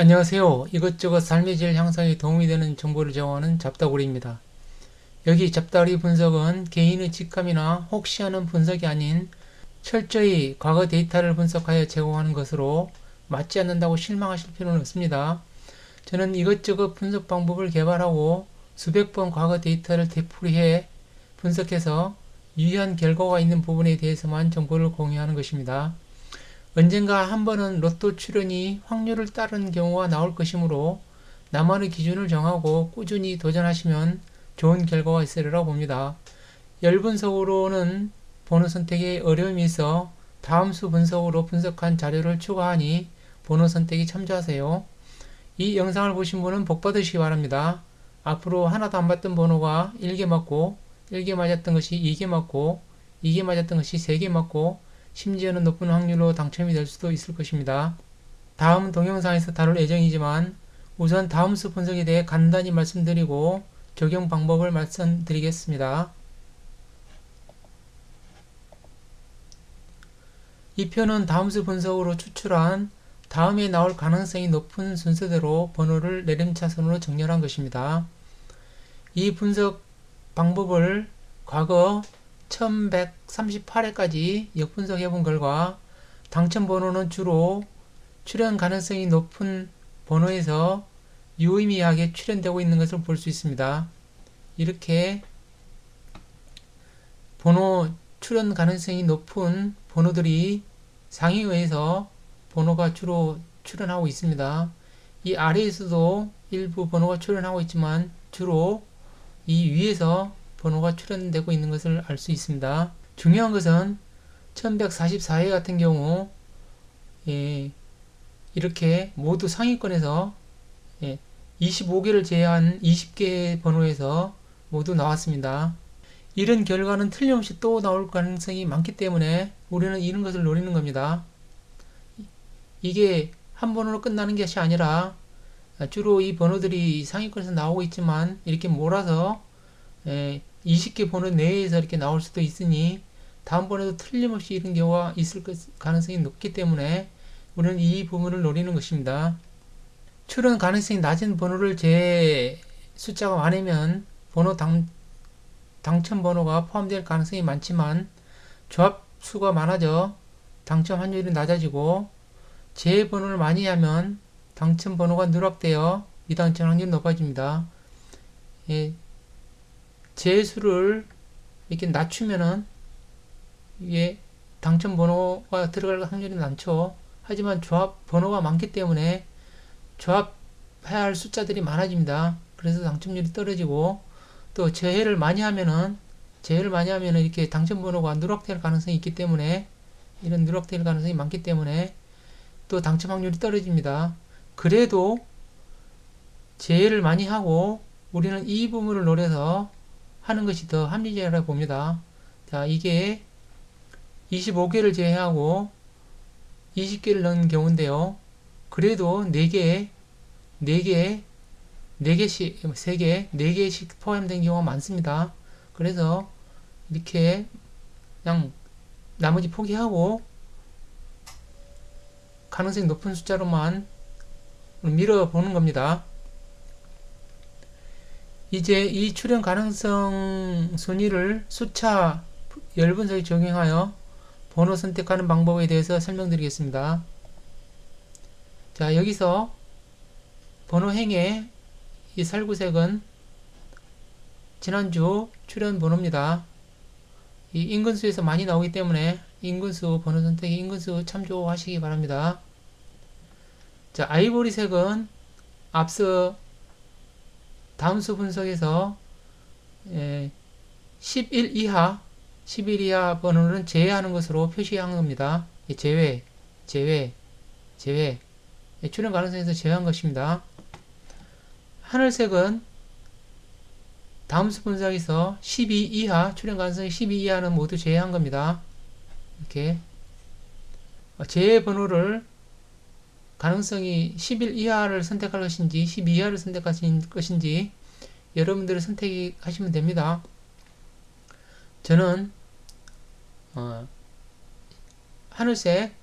안녕하세요. 이것저것 삶의 질 향상에 도움이 되는 정보를 제공하는 잡다구리입니다. 여기 잡다구리 분석은 개인의 직감이나 혹시 하는 분석이 아닌 철저히 과거 데이터를 분석하여 제공하는 것으로 맞지 않는다고 실망하실 필요는 없습니다. 저는 이것저것 분석 방법을 개발하고 수백 번 과거 데이터를 되풀이해 분석해서 유의한 결과가 있는 부분에 대해서만 정보를 공유하는 것입니다. 언젠가 한 번은 로또 출연이 확률을 따르는 경우가 나올 것이므로 나만의 기준을 정하고 꾸준히 도전하시면 좋은 결과가 있으리라 봅니다. 열 분석으로는 번호 선택에 어려움이 있어 다음 수 분석으로 분석한 자료를 추가하니 번호 선택에 참조하세요. 이 영상을 보신 분은 복 받으시기 바랍니다. 앞으로 하나도 안 맞던 번호가 1개 맞고 1개 맞았던 것이 2개 맞고 2개 맞았던 것이 3개 맞고 심지어는 높은 확률로 당첨이 될 수도 있을 것입니다. 다음 동영상에서 다룰 예정이지만 우선 다음 수 분석에 대해 간단히 말씀드리고 적용 방법을 말씀드리겠습니다. 이 표는 다음 수 분석으로 추출한 다음에 나올 가능성이 높은 순서대로 번호를 내림차순으로 정렬한 것입니다. 이 분석 방법을 과거 1138회까지 역분석해 본 결과 당첨 번호는 주로 출현 가능성이 높은 번호에서 유의미하게 출현되고 있는 것을 볼 수 있습니다. 이렇게 번호 출현 가능성이 높은 번호들이 상위위에서 번호가 주로 출현하고 있습니다. 이 아래에서도 일부 번호가 출현하고 있지만 주로 이 위에서 번호가 출현되고 있는 것을 알 수 있습니다. 중요한 것은 1144회 같은 경우 예, 이렇게 모두 상위권에서 예, 25개를 제외한 20개 번호에서 모두 나왔습니다. 이런 결과는 틀림없이 또 나올 가능성이 많기 때문에 우리는 이런 것을 노리는 겁니다. 이게 한 번으로 끝나는 것이 아니라 주로 이 번호들이 상위권에서 나오고 있지만 이렇게 몰아서 20개 번호 내에서 이렇게 나올 수도 있으니 다음번에도 틀림없이 이런 경우가 있을 가능성이 높기 때문에 우리는 이 부분을 노리는 것입니다. 출현 가능성이 낮은 번호를 제 숫자가 많으면 번호 당, 당첨 번호가 포함될 가능성이 많지만 조합 수가 많아져 당첨 확률이 낮아지고 제 번호를 많이 하면 당첨 번호가 누락되어 미당첨 확률이 높아집니다. 예, 제수를 이렇게 낮추면은 이게 당첨 번호가 들어갈 확률이 많죠. 하지만 조합 번호가 많기 때문에 조합해야 할 숫자들이 많아집니다. 그래서 당첨률이 떨어지고 또 재해를 많이 하면은 재해를 많이 하면은 이렇게 당첨 번호가 누락될 가능성이 있기 때문에 이런 누락될 가능성이 많기 때문에 또 당첨 확률이 떨어집니다. 그래도 재해를 많이 하고 우리는 이 부분을 노려서 하는 것이 더 합리적이라고 봅니다. 자, 이게 25개를 제외하고 20개를 넣은 경우인데요. 그래도 4개, 4개, 4개씩, 3개, 4개씩 포함된 경우가 많습니다. 그래서 이렇게 그냥 나머지 포기하고 가능성이 높은 숫자로만 밀어보는 겁니다. 이제 이 출현 가능성 순위를 수차 열 분석에 적용하여 번호 선택하는 방법에 대해서 설명드리겠습니다. 자, 여기서 번호 행의 이 살구색은 지난주 출현 번호입니다. 이 인근수에서 많이 나오기 때문에 인근수 번호 선택에 인근수 참조하시기 바랍니다. 자, 아이보리색은 앞서 다음수 분석에서 11 이하 11 이하 번호는 제외하는 것으로 표시한 겁니다. 제외, 제외, 제외 출현 가능성에서 제외한 것입니다. 하늘색은 다음수 분석에서 12 이하 출현 가능성이 12 이하는 모두 제외한 겁니다. 이렇게 제외 번호를 가능성이 11 이하를 선택할 것인지 12 이하를 선택할 것인지 여러분들이 선택하시면 됩니다. 저는 어, 하늘색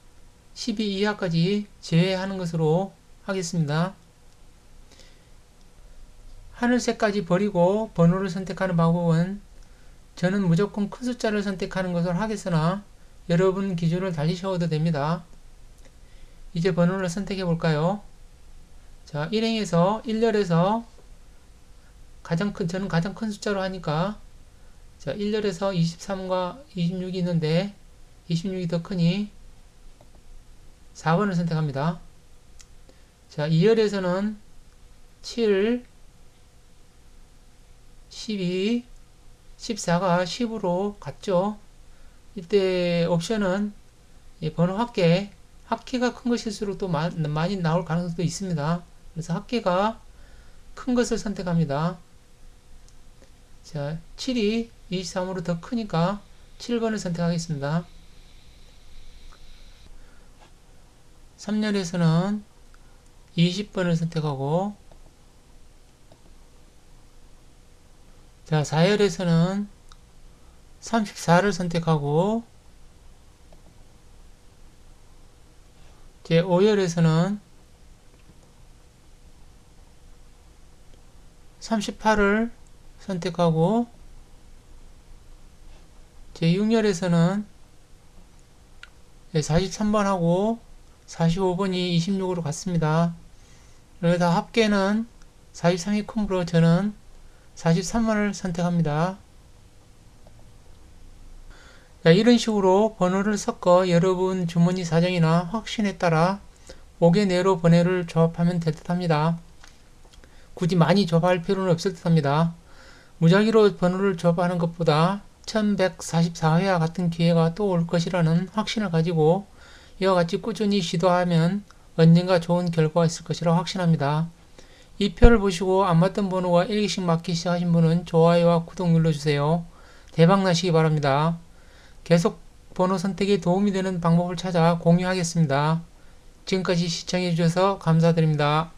12 이하까지 제외하는 것으로 하겠습니다. 하늘색까지 버리고 번호를 선택하는 방법은 저는 무조건 큰 숫자를 선택하는 것을 하겠으나 여러분 기준을 달리셔도 됩니다. 이제 번호를 선택해 볼까요? 자, 일행에서 1열에서 가장 큰, 저는 가장 큰 숫자로 하니까 자, 1열에서 23과 26이 있는데 26이 더 크니 4번을 선택합니다. 자, 2열에서는 7, 12, 14가 10으로 같죠. 이때 옵션은 이 번호 합계, 합계가 큰 것일수록 또 마- 많이 나올 가능성도 있습니다. 그래서 합계가 큰 것을 선택합니다. 자, 7이 23으로 더 크니까 7번을 선택하겠습니다. 3열에서는 20번을 선택하고 자, 4열에서는 34를 선택하고 제 5열에서는 38을 선택하고 제 6열에서는 43번하고 45번이 26으로 갔습니다. 여기다 합계는 43이 크므로 저는 43번을 선택합니다. 자, 이런 식으로 번호를 섞어 여러분 주머니 사정이나 확신에 따라 5개 내로 번호를 조합하면 될 듯 합니다. 굳이 많이 조합할 필요는 없을 듯 합니다. 무작위로 번호를 조합하는 것보다 1144회와 같은 기회가 또 올 것이라는 확신을 가지고 이와 같이 꾸준히 시도하면 언젠가 좋은 결과가 있을 것이라 확신합니다. 이 표를 보시고 안 맞던 번호가 1개씩 맞기 시작하신 분은 좋아요와 구독 눌러주세요. 대박 나시기 바랍니다. 계속 번호 선택에 도움이 되는 방법을 찾아 공유하겠습니다. 지금까지 시청해주셔서 감사드립니다.